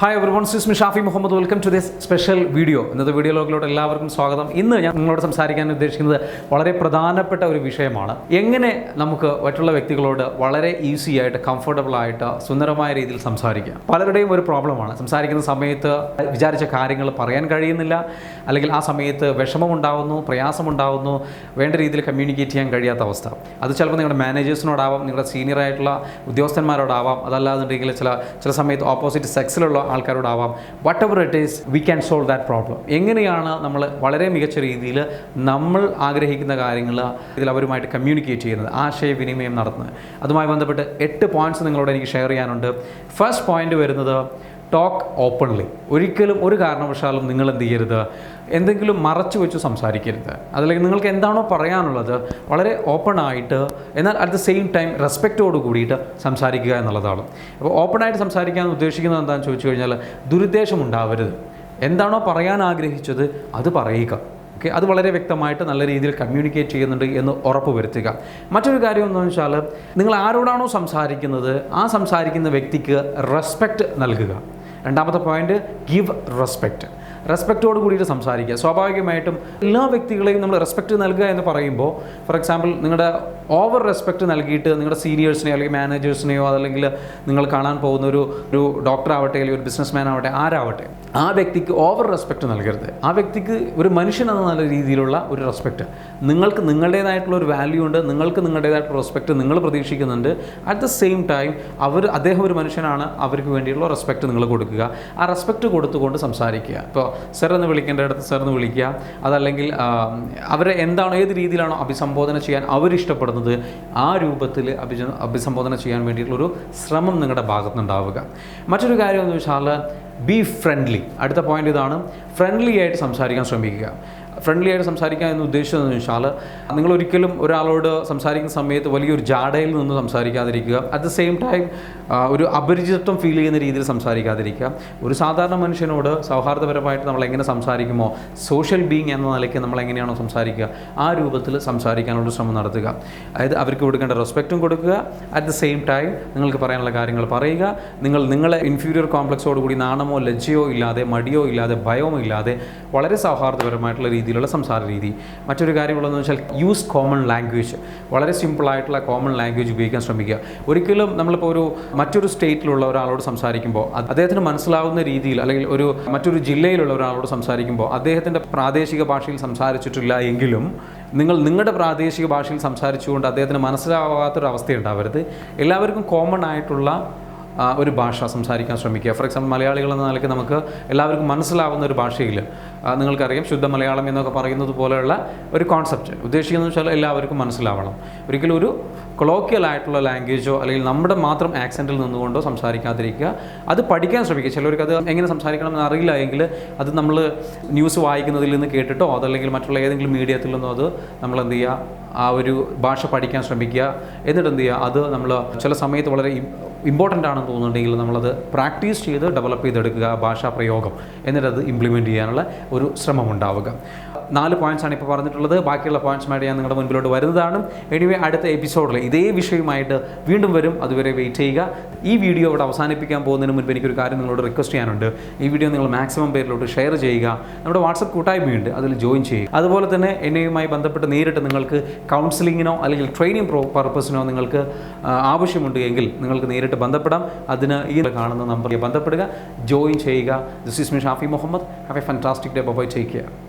Hi everyone Sismi Shafi Muhammad welcome to this special video ഇന്നത്തെ video ലോക്കിലോട്ട് എല്ലാവർക്കും സ്വാഗതം. ഇന്ന് ഞാൻ നിങ്ങളോട് സംസാരിക്കാൻ ഉദ്ദേശിക്കുന്നത് വളരെ പ്രധാനപ്പെട്ട ഒരു വിഷയമാണ്. എങ്ങനെ നമുക്ക് മറ്റുള്ള വ്യക്തികളോട് വളരെ ഈസി ആയിട്ട് കംഫർട്ടബിൾ ആയിട്ട് സുന്ദരമായ രീതിയിൽ സംസാരിക്കാം? പലരുടെയും ഒരു പ്രോബ്ലമാണ് സംസാരിക്കുന്ന സമയത്ത് വിചാരിച്ച കാര്യങ്ങൾ പറയാൻ കഴിയുന്നില്ല. അല്ലെങ്കിൽ ആ സമയത്ത് വിഷമമുണ്ടാവുന്നു പ്രയാസമുണ്ടാവുന്നു വേണ്ട രീതിയിൽ കമ്മ്യൂണിക്കേറ്റ് ചെയ്യാൻ കഴിയാത്ത അവസ്ഥ. അത് ചിലപ്പോൾ നിങ്ങളുടെ മാനേജേഴ്സിനോടാവാം നിങ്ങളുടെ സീനിയർ ആയിട്ടുള്ള ഉദ്യോഗസ്ഥന്മാരോടാവാം. അതല്ലാന്നുണ്ടെങ്കിൽ ചില ചില സമയത്ത് ഓപ്പോസിറ്റ് സെക്സിലുള്ള ആൾക്കാരോടാവാം. Whatever it is we can solve that problem എങ്ങനെയാണ് നമ്മൾ വളരെ മികച്ച രീതിയിൽ നമ്മൾ ആഗ്രഹിക്കുന്ന കാര്യങ്ങൾ ഇതിൽ അവരുമായിട്ട് കമ്മ്യൂണിക്കേറ്റ് ചെയ്യുന്നത് ആശയവിനിമയം നടത്തുന്നത്? അതുമായി ബന്ധപ്പെട്ട് എട്ട് പോയിന്റ്സ് നിങ്ങളോട് എനിക്ക് ഷെയർ ചെയ്യാനുണ്ട്. ഫസ്റ്റ് പോയിന്റ് വരുന്നത് ടോക്ക് ഓപ്പൺലി ഒരിക്കലും ഒരു കാരണവശാലും നിങ്ങൾ എന്ത് ചെയ്യരുത്? എന്തെങ്കിലും മറച്ചു വെച്ച് സംസാരിക്കരുത്. അതല്ലെങ്കിൽ നിങ്ങൾക്ക് എന്താണോ പറയാനുള്ളത് വളരെ ഓപ്പൺ ആയിട്ട് എന്നാൽ അറ്റ് ദ സെയിം ടൈം റെസ്പെക്റ്റോട് കൂടിയിട്ട് സംസാരിക്കുക എന്നുള്ളതാണ്. അപ്പോൾ ഓപ്പണായിട്ട് സംസാരിക്കാൻ ഉദ്ദേശിക്കുന്നത് എന്താണെന്ന് ചോദിച്ചു കഴിഞ്ഞാൽ ദുരുദ്ദേശം ഉണ്ടാവരുത്. എന്താണോ പറയാൻ ആഗ്രഹിച്ചത് അത് പറയുക. ഓക്കെ അത് വളരെ വ്യക്തമായിട്ട് നല്ല രീതിയിൽ കമ്മ്യൂണിക്കേറ്റ് ചെയ്യുന്നുണ്ട് എന്ന് ഉറപ്പ് വരുത്തുക. മറ്റൊരു കാര്യം എന്താണെന്ന് വെച്ചാൽ നിങ്ങൾ ആരോടാണോ സംസാരിക്കുന്നത് ആ സംസാരിക്കുന്ന വ്യക്തിക്ക് റെസ്പെക്റ്റ് നൽകുക. രണ്ടാമത്തെ പോയിന്റ് ഗിവ് റെസ്പെക്റ്റ് റെസ്പെക്റ്റോട് കൂടിയിട്ട് സംസാരിക്കുക. സ്വാഭാവികമായിട്ടും എല്ലാ വ്യക്തികളെയും നമ്മൾ റെസ്പെക്റ്റ് നൽകുക എന്ന് പറയുമ്പോൾ ഫോർ എക്സാമ്പിൾ നിങ്ങളുടെ ഓവർ റെസ്പെക്റ്റ് നൽകിയിട്ട് നിങ്ങളുടെ സീനിയേഴ്സിനെയോ അല്ലെങ്കിൽ മാനേജേഴ്സിനെയോ അതല്ലെങ്കിൽ നിങ്ങൾ കാണാൻ പോകുന്ന ഒരു ഒരു ഡോക്ടർ ആവട്ടെ അല്ലെങ്കിൽ ഒരു ബിസിനസ്മാൻ ആവട്ടെ ആരാവട്ടെ ആ വ്യക്തിക്ക് ഓവർ റെസ്പെക്റ്റ് നൽകരുത്. ആ വ്യക്തിക്ക് ഒരു മനുഷ്യൻ എന്ന നല്ല രീതിയിലുള്ള ഒരു റെസ്പെക്റ്റ് നിങ്ങൾക്ക് നിങ്ങളുടേതായിട്ടുള്ള ഒരു വാല്യൂ ഉണ്ട് നിങ്ങൾക്ക് നിങ്ങളുടേതായിട്ടുള്ള റെസ്പെക്റ്റ് നിങ്ങൾ പ്രതീക്ഷിക്കുന്നുണ്ട്. അറ്റ് ദ സെയിം ടൈം അവർ അദ്ദേഹം ഒരു മനുഷ്യനാണ് അവർക്ക് വേണ്ടിയുള്ള റെസ്പെക്ട് നിങ്ങൾ കൊടുക്കുക. ആ റെസ്പെക്ട് കൊടുത്തുകൊണ്ട് സംസാരിക്കുക. ഇപ്പോൾ സർ എന്ന് വിളിക്കേണ്ട അടുത്ത് സർ എന്ന് വിളിക്കുക. അതല്ലെങ്കിൽ അവരെ എന്താണോ ഏത് രീതിയിലാണോ അഭിസംബോധന ചെയ്യാൻ അവരിഷ്ടപ്പെടുന്നത് ആ രൂപത്തിൽ അഭിജ അഭിസംബോധന ചെയ്യാൻ വേണ്ടിയിട്ടുള്ളൊരു ശ്രമം നിങ്ങളുടെ ഭാഗത്തുനിന്നുണ്ടാവുക. മറ്റൊരു കാര്യം എന്ന് വെച്ചാൽ ബി ഫ്രണ്ട്ലി അടുത്ത പോയിന്റ് ഇതാണ് ഫ്രണ്ട്ലി ആയിട്ട് സംസാരിക്കാൻ ശ്രമിക്കുക. ഫ്രണ്ട്ലി ആയിട്ട് സംസാരിക്കാൻ എന്ന് ഉദ്ദേശിച്ചതെന്ന് വെച്ചാൽ നിങ്ങൾ ഒരിക്കലും ഒരാളോട് സംസാരിക്കുന്ന സമയത്ത് വലിയൊരു ജാടയിൽ നിന്ന് സംസാരിക്കാതിരിക്കുക. അറ്റ് ദ സെയിം ടൈം ഒരു അപരിചിതത്വം ഫീൽ ചെയ്യുന്ന രീതിയിൽ സംസാരിക്കാതിരിക്കുക. ഒരു സാധാരണ മനുഷ്യനോട് സൗഹാർദ്ദപരമായിട്ട് നമ്മൾ എങ്ങനെ സംസാരിക്കുമോ സോഷ്യൽ ബീങ് എന്ന നിലയ്ക്ക് നമ്മൾ എങ്ങനെയാണോ സംസാരിക്കുക ആ രൂപത്തിൽ സംസാരിക്കാനുള്ള ശ്രമം നടത്തുക. അതായത് അവർക്ക് കൊടുക്കേണ്ട റെസ്പെക്റ്റും കൊടുക്കുക. അറ്റ് ദ സെയിം ടൈം നിങ്ങൾക്ക് പറയാനുള്ള കാര്യങ്ങൾ പറയുക. നിങ്ങൾ നിങ്ങളെ ഇൻഫീരിയർ കോംപ്ലക്സോടുകൂടി നാണമോ ലജ്ജയോ ഇല്ലാതെ മടിയോ ഇല്ലാതെ ഭയമോ ഇല്ലാതെ വളരെ സൗഹാർദ്ദപരമായിട്ടുള്ള രീതിയിലുള്ള സംസാര രീതി. മറ്റൊരു കാര്യമുള്ളതെന്ന് വെച്ചാൽ യൂസ് കോമൺ ലാംഗ്വേജ് വളരെ സിമ്പിളായിട്ടുള്ള കോമൺ ലാംഗ്വേജ് ഉപയോഗിക്കാൻ ശ്രമിക്കുക. ഒരിക്കലും നമ്മളിപ്പോൾ ഒരു മറ്റൊരു സ്റ്റേറ്റിലുള്ള ഒരാളോട് സംസാരിക്കുമ്പോൾ അദ്ദേഹത്തിന് മനസ്സിലാവുന്ന രീതിയിൽ അല്ലെങ്കിൽ ഒരു മറ്റൊരു ജില്ലയിലുള്ള ഒരാളോട് സംസാരിക്കുമ്പോൾ അദ്ദേഹത്തിന്റെ പ്രാദേശിക ഭാഷയിൽ സംസാരിച്ചിട്ടില്ല എങ്കിലും നിങ്ങൾ നിങ്ങളുടെ പ്രാദേശിക ഭാഷയിൽ സംസാരിച്ചുകൊണ്ട് അദ്ദേഹത്തിന് മനസ്സിലാവാത്തൊരവസ്ഥ ഉണ്ടാവരുത്. എല്ലാവർക്കും കോമൺ ആയിട്ടുള്ള ഒരു ഭാഷ സംസാരിക്കാൻ ശ്രമിക്കുക. ഫോർ എക്സാമ്പിൾ മലയാളികൾ എന്ന നിലയ്ക്ക് നമുക്ക് എല്ലാവർക്കും മനസ്സിലാവുന്ന ഒരു ഭാഷയിൽ നിങ്ങൾക്കറിയാം ശുദ്ധ മലയാളം എന്നൊക്കെ പറയുന്നത് പോലെയുള്ള ഒരു കോൺസെപ്റ്റ് ഉദ്ദേശിക്കുന്നത് വെച്ചാൽ എല്ലാവർക്കും മനസ്സിലാവണം. ഒരിക്കലും ഒരു കൊളോക്കിയൽ ആയിട്ടുള്ള ലാംഗ്വേജോ അല്ലെങ്കിൽ നമ്മുടെ മാത്രം ആക്സെന്റിൽ നിന്നുകൊണ്ടോ സംസാരിക്കാതിരിക്കുക. അത് പഠിക്കാൻ ശ്രമിക്കുക. ചിലവർക്ക് അത് എങ്ങനെ സംസാരിക്കണം എന്ന് അറിയില്ല എങ്കിൽ അത് നമ്മൾ ന്യൂസ് വായിക്കുന്നതിൽ നിന്ന് കേട്ടിട്ടോ അതല്ലെങ്കിൽ മറ്റുള്ള ഏതെങ്കിലും മീഡിയത്തിൽ നിന്നോ അത് നമ്മൾ എന്ത് ചെയ്യുക? ആ ഒരു ഭാഷ പഠിക്കാൻ ശ്രമിക്കുക. എന്നിട്ട് എന്ത് ചെയ്യുക? അത് നമ്മൾ ചില സമയത്ത് വളരെ ഇമ്പോർട്ടന്റ് ആണെന്ന് തോന്നുന്നുണ്ടെങ്കിൽ നമ്മളത് പ്രാക്ടീസ് ചെയ്ത് ഡെവലപ്പ് ചെയ്തെടുക്കുക ഭാഷാ പ്രയോഗം. എന്നിട്ടത് ഇംപ്ലിമെന്റ് ചെയ്യാനുള്ള ഒരു ശ്രമം ഉണ്ടാവുക. നാല് പോയിന്റ്സ് ആണ് ഇപ്പോൾ പറഞ്ഞിട്ടുള്ളത്. ബാക്കിയുള്ള പോയിന്റ്സുമായിട്ട് ഞാൻ നിങ്ങളുടെ മുൻപിലോട്ട് വരുന്നതാണ്. എനിവേ അടുത്ത എപ്പിസോഡിൽ ഇതേ വിഷയമായിട്ട് വീണ്ടും വരും. അതുവരെ വെയിറ്റ് ചെയ്യുക. ഈ വീഡിയോ ഇവിടെ അവസാനിപ്പിക്കാൻ പോകുന്നതിന് മുൻപ് എനിക്കൊരു കാര്യം നിങ്ങളോട് റിക്വസ്റ്റ് ചെയ്യാനുണ്ട്. ഈ വീഡിയോ നിങ്ങൾ മാക്സിമം പേരിലോട്ട് ഷെയർ ചെയ്യുക. നമ്മുടെ വാട്സപ്പ് കൂട്ടായ്മയുണ്ട്. അതിൽ ജോയിൻ ചെയ്യുക. അതുപോലെ തന്നെ എന്നെയുമായി ബന്ധപ്പെട്ട് നേരിട്ട് നിങ്ങൾക്ക് കൗൺസിലിങ്ങിനോ അല്ലെങ്കിൽ ട്രെയിനിങ് പർപ്പസിനോ നിങ്ങൾക്ക് ആവശ്യമുണ്ട് എങ്കിൽ നിങ്ങൾക്ക് നേരിട്ട് ബന്ധപ്പെടാം. അതിന് ഈ കാണുന്ന നമ്പറിൽ ബന്ധപ്പെടുക. ജോയിൻ ചെയ്യുക. This is me Shafi Muhammad. Have a fantastic day bye take care